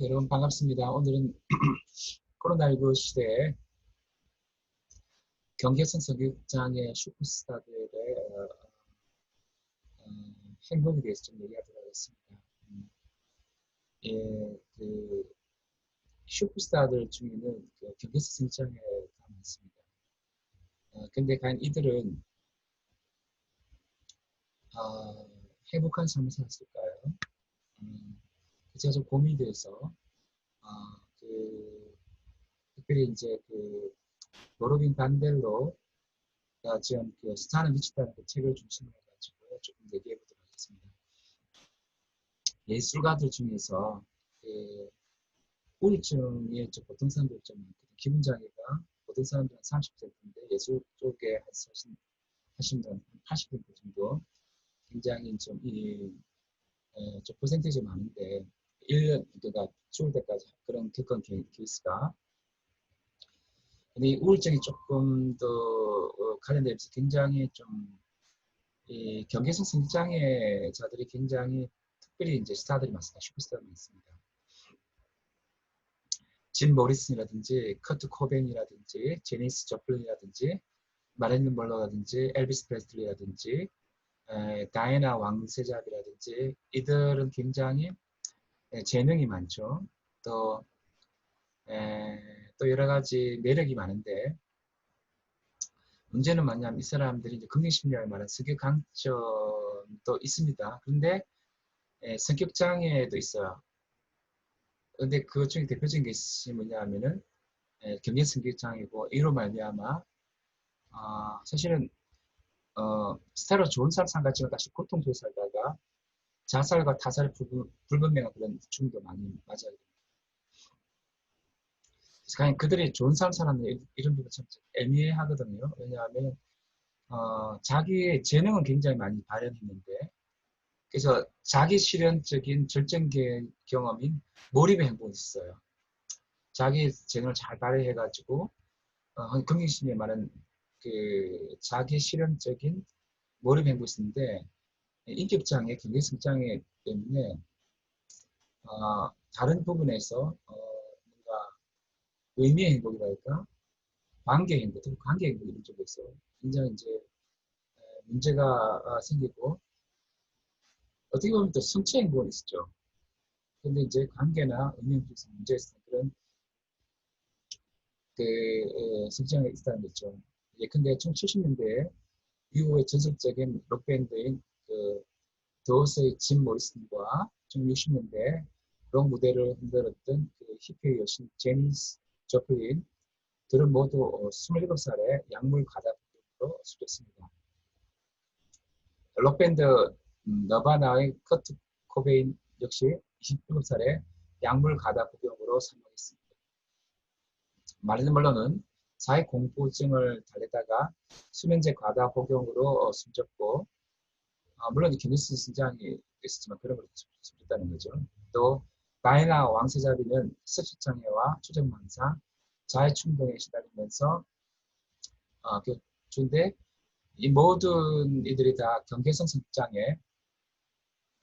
여러분 반갑습니다. 오늘은 코로나19 시대에 경계선 성격장애 슈퍼스타들의 어, 어, 행동에 대해서 좀 얘기하도록 하겠습니다. 음, 예, 그 슈퍼스타들 중에는 그 경계선 성장애가 많습니다. 어, 근데 과연 이들은 어, 행복한 삶을 살았을까요? 음, 제가 좀 고민이 돼서 아, 그 특별히 이제 그 로로빈 반델로가 지금 그 스타는 미치다는 그 책을 중심으로 해가지고 조금 얘기해 보도록 하겠습니다. 예술가들 중에서 그 우울증이 보통 사람들 좀 기분 장애가 보통 사람들은 30%인데 예술 쪽에 하신 하신 분 80% 정도 굉장히 좀 이, 좀 퍼센테이지 많은데 1년, 그러니까 죽을 때까지 그런 겪은 케이스가. 근데 이 우울증이 조금 더 어, 관련돼서 굉장히 좀, 이 경계성 성장애자들이 굉장히 특별히 이제 스타들이 많습니다. 슈퍼스타들이 많습니다. 짐 모리슨이라든지 커트 코벤이라든지 제니스 저플린이라든지 마렌린 멀러라든지 엘비스 프레스틀리라든지 다이나 왕세자비라든지 이들은 굉장히 예, 재능이 많죠. 또, 에, 또 여러 가지 매력이 많은데 문제는 뭐냐면 이 사람들이 이제 긍정심리학에 말하는 성격 강점도 있습니다. 그런데 에, 성격 장애도 있어요. 근데 그 중에 대표적인 것이 뭐냐 하면은 경계 성격 장애고 이로 말미암아 어, 사실은 어, 스타로 좋은 삶 산같지만 다시 고통도 살다가 자살과 불분, 불분명한 그런 죽음도 많이 맞아요. 그래서 그들이 좋은 삶 사는 이런 부분 참 애매하거든요. 왜냐하면 어, 자기의 재능은 굉장히 많이 발현했는데 그래서 자기 실현적인 절정 경험인 몰입의 행복이 있어요. 자기 재능을 잘 발휘해가지고 어, 긍정심에 말하는 그 자기 실현적인 몰입 행복이 있는데 인격장애, 경계성장애 때문에 어, 다른 부분에서 어, 뭔가 의미의 행복이랄까 관계 행복, 특히 관계 행복 이런 쪽에서 굉장히 이제 문제가 아, 생기고 어떻게 보면 또 성취 행복은 있었죠. 근데 이제 관계나 의미 행복에서 문제 있는 그런 그 성장이 있다는 거죠. 예컨대 1970년대에 미국의 전설적인 록밴드인 그 더스의 짐 모리슨과 1960년대 록 무대를 흔들었던 그 히피의 여신 제니스 저플린 들은 모두 27살에 약물 가닥으로 죽였습니다. 록밴드 너바나의 커트 코베인 역시 27살에 약물 가닥 복용으로 사망했습니다. 마릴린 멀러는 사회 공포증을 달래다가 수면제 과다 복용으로 숨졌고 아, 물론 기네스 신장이 있었지만 숨겼다는 거죠. 또 다이나 왕세자비는 스치장애와 추정망상, 자해충동에 시달리면서 어, 교주인데 이 모든 이들이 다 경계성 성장애를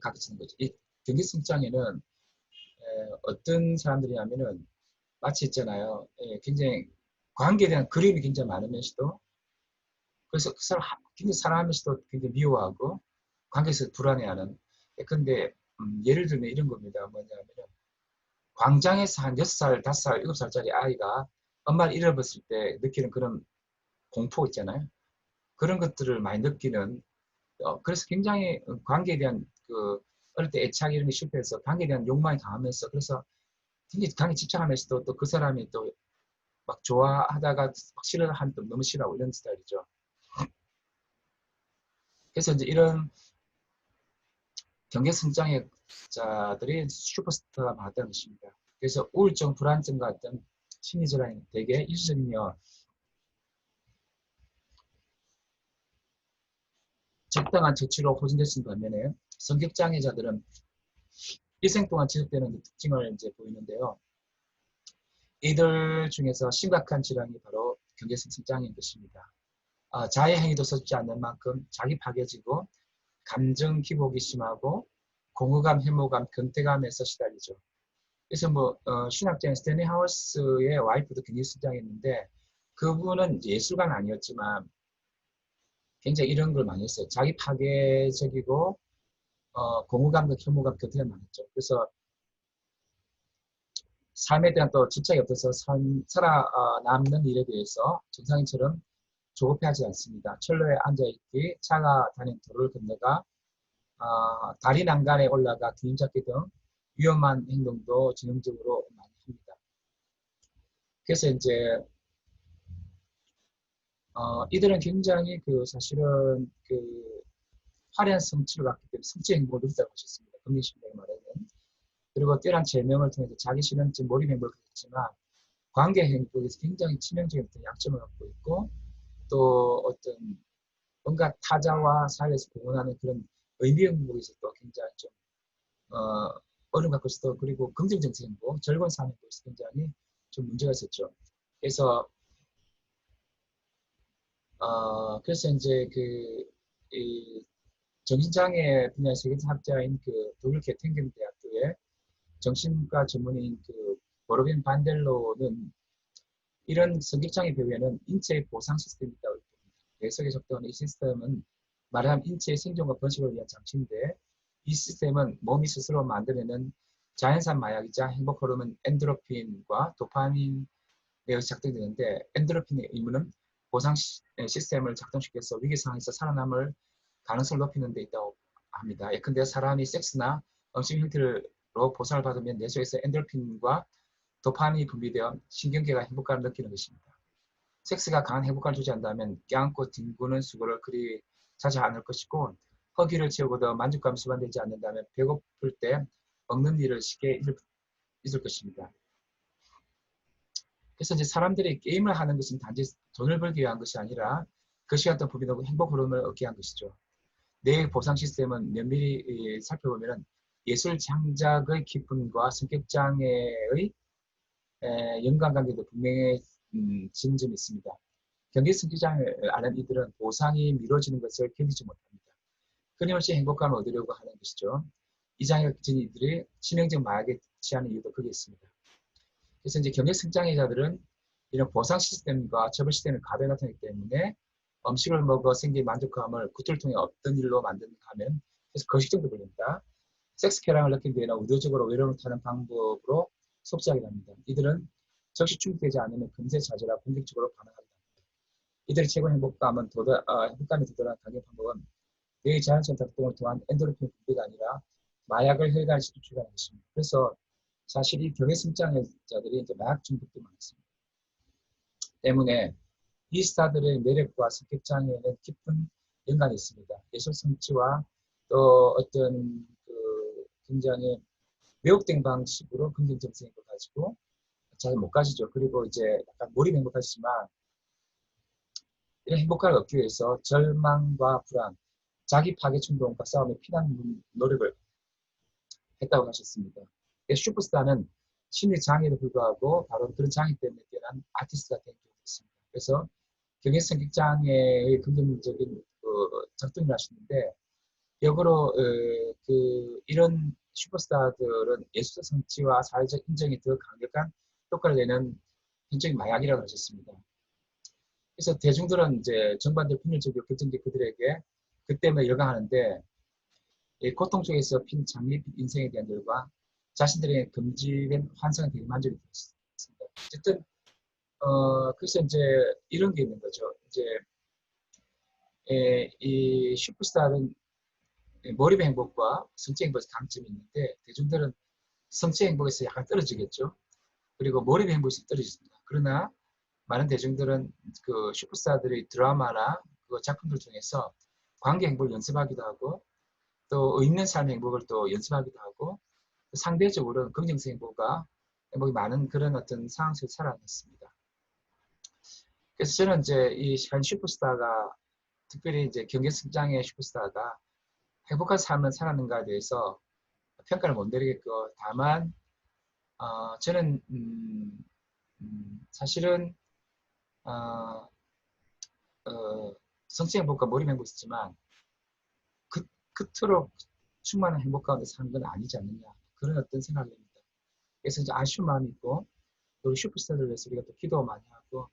가르치는 거죠. 이 경계성 장애는 어떤 사람들이냐면은 마치 있잖아요. 예, 굉장히 관계에 대한 그림이 굉장히 많으면서도 그래서 그 사람 굉장히 사랑하면서도 굉장히 미워하고 관계에서 불안해하는 근데 음, 예를 들면 이런 겁니다. 뭐냐면 광장에서 한 6살, 5살, 7살짜리 아이가 엄마를 잃어버렸을 때 느끼는 그런 공포 있잖아요. 그런 것들을 많이 느끼는 어, 그래서 굉장히 관계에 대한 그 어릴 때 애착 이런 게 실패해서 관계에 대한 욕망이 강하면서 그래서 굉장히 강에 집착하면서도 또 그 사람이 또 막 좋아하다가 막 싫어하는 또 너무 싫어하고 이런 스타일이죠. 그래서 이제 이런 경계 성장자들이 슈퍼스타가 많다는 것입니다. 그래서 우울증, 불안증 같은 심리질환이 되게 일시적이며 적당한 조치로 호전됐은 반면에 성격장애자들은 일생 동안 지속되는 특징을 이제 보이는데요. 이들 중에서 심각한 질환이 바로 경계성 성장인 것입니다. 아, 자해 행위도 섭지 않는 만큼 자기 파괴지고 감정 기복이 심하고 공허감, 해모감, 근태감에서 시달리죠. 그래서 뭐 어, 신학자인 스탠리 하우스의 와이프도 굉장히 수장했는데 그분은 예술가는 아니었지만 굉장히 이런 걸 많이 했어요. 자기 파괴적이고 어, 공허감과 혐오감 곁에 많았죠. 그래서 삶에 대한 또 집착이 없어서 삶, 살아남는 일에 대해서 정상인처럼 조급해하지 않습니다. 철로에 앉아있기, 차가 다니는 도로를 건너가 어, 다리 난간에 올라가 균 잡기 등 위험한 행동도 지능적으로 많이 합니다. 그래서 이제 어, 이들은 굉장히 그 사실은 그 화려한 성취를 갖기 때문에 성취 행복을 누리다고 하셨습니다. 금리신명의 말에는. 그리고 뛰어난 제명을 통해서 자기 실현증 몰입 행복을 가졌지만 관계 행복에서 굉장히 치명적인 약점을 갖고 있고 또 어떤 뭔가 타자와 사회에서 공헌하는 그런 의미 행복에서 또 굉장히 좀 어, 어려움 갖고 있어 그리고 긍정적 행복, 즐거운 삶 행복에서 굉장히 좀 문제가 있었죠. 그래서 어, 그래서 이제 그, 이 정신장애 분야 세계학자인 그 독일 개텐겐 대학교의 정신과 전문인 그 보로빈 반델로는 이런 성격장애 배후에는 인체의 보상 시스템이 있다고 봅니다. 뇌속에 적동하는 이 시스템은 말하자면 인체의 생존과 번식을 위한 장치인데 이 시스템은 몸이 스스로 만들어내는 자연산 마약이자 행복 호르몬 엔드로핀과 도파민에 의해서 작동되는데 엔드로핀의 의무는 보상 시스템을 작동시켜서 위기 상황에서 살아남을 가능성을 높이는 데 있다고 합니다. 예컨대 사람이 섹스나 음식 형태로 보상을 받으면 뇌 속에서 엔돌핀과 도파민이 분비되어 신경계가 행복감을 느끼는 것입니다. 섹스가 강한 행복감을 주지 않는다면 껴안고 뒹구는 수고를 그리 자주 않을 것이고 허기를 채우고도 만족감이 수반되지 않는다면 배고플 때 먹는 일을 쉽게 잊을 것입니다. 그래서 이제 사람들이 게임을 하는 것은 단지 돈을 벌기 위한 것이 아니라 그 시간 동안 부비하고 행복 흐름을 얻기 위한 것이죠. 뇌의 보상 시스템은 면밀히 살펴보면 예술 창작의 기쁨과 성격 장애의 연관관계도 음, 지는 점이 있습니다. 경계 성격 장애를 아는 이들은 보상이 미뤄지는 것을 견디지 못합니다. 끊임없이 행복감을 얻으려고 하는 것이죠. 이 장애가 가진 이들이 치명적 마약에 취하는 이유도 그게 있습니다. 그래서 이제 경제 성장애자들은 이런 보상 시스템과 처벌 시스템이 가벼 나타나기 때문에 음식을 먹어 생긴 만족감을 구토를 통해 어떤 일로 만드는가하면 그래서 거식증도 걸립니다. 섹스 쾌락을 느낀 뒤에는 의도적으로 외로움을 타는 방법으로 속삭이 합니다. 이들은 적시 충족되지 않으면 금세 좌절하 공격적으로 됩니다. 이들의 최고 행복감은 도달, 어, 행복감이 도달한 강력 방법은 뇌의 자연적 작동을 통한 엔도르핀 분비가 아니라 마약을 혈관시켜 출가하는 것입니다. 그래서 사실 이 경외성장자들이 이제 마약 중독도 많습니다. 때문에 이 스타들의 매력과 성격 장애에는 깊은 연관이 있습니다. 예술 성취와 또 어떤 그 굉장히 왜곡된 방식으로 긍정적 생각을 가지고 잘 못 가지죠. 그리고 이제 약간 몰입 행복하지만 이런 행복감을 얻기 위해서 절망과 불안, 자기 파괴 충동과 싸움에 피난 노력을 했다고 하셨습니다. 슈퍼스타는 심리 장애에도 불구하고 바로 그런 장애 때문에 뛰어난 아티스트가 된 경우도 있습니다. 그래서 경외 성격 장애의 긍정적인 그 작동을 하시는데 역으로 어, 그 이런 슈퍼스타들은 예술적 성취와 사회적 인정이 더 강력한 효과를 내는 현적인 마약이라고 하셨습니다. 그래서 대중들은 이제 정반대 편일적이고 결정적 그들에게 그 때문에 열광하는데 고통 속에서 핀 장밋 인생에 대한 열과 자신들의 금지된 환상에 되게 만족이 되었습니다. 어쨌든 어 그래서 이제 이런 게 있는 거죠. 이제 에, 이 슈퍼스타는 몰입 행복과 성취 행복에서 강점이 있는데 대중들은 성취 행복에서 약간 떨어지겠죠. 그리고 몰입 행복에서 떨어집니다. 그러나 많은 대중들은 그 슈퍼스타들의 드라마나 그 작품들 통해서 관계 행복을 연습하기도 하고 또 있는 삶의 행복을 또 연습하기도 하고 상대적으로 긍정적 행복과 행복이 많은 그런 어떤 상황 속에 살아냈습니다. 그래서 저는 이제 이현 슈퍼스타가 특별히 이제 경제 성장의 슈퍼스타가 행복한 삶을 살았는가에 대해서 평가를 못 내리겠고 다만 어, 저는 음, 음, 사실은 어, 어, 성취 행복과 몰입 행복이 있지만 그, 그토록 충만한 행복 가운데 사는 건 아니지 않느냐 그런 어떤 생각을 합니다. 그래서 이제 아쉬운 마음이 있고 또 슈퍼스타들을 위해서 우리가 또 기도 많이 하고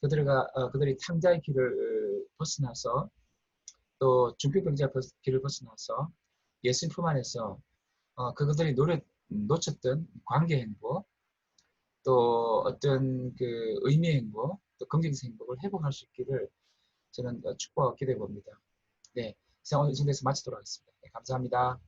그들과 어, 그들이 탕자의 길을 벗어나서 또 중표병자 길을 벗어나서 예수님 품 안에서 어, 그들이 노래 놓쳤던 관계 행복 또 어떤 그 의미 행복 또 긍정적 행복을 회복할 수 있기를 저는 축복하고 기대해 봅니다. 네, 이상 오늘 정도에서 마치도록 하겠습니다. 네, 감사합니다.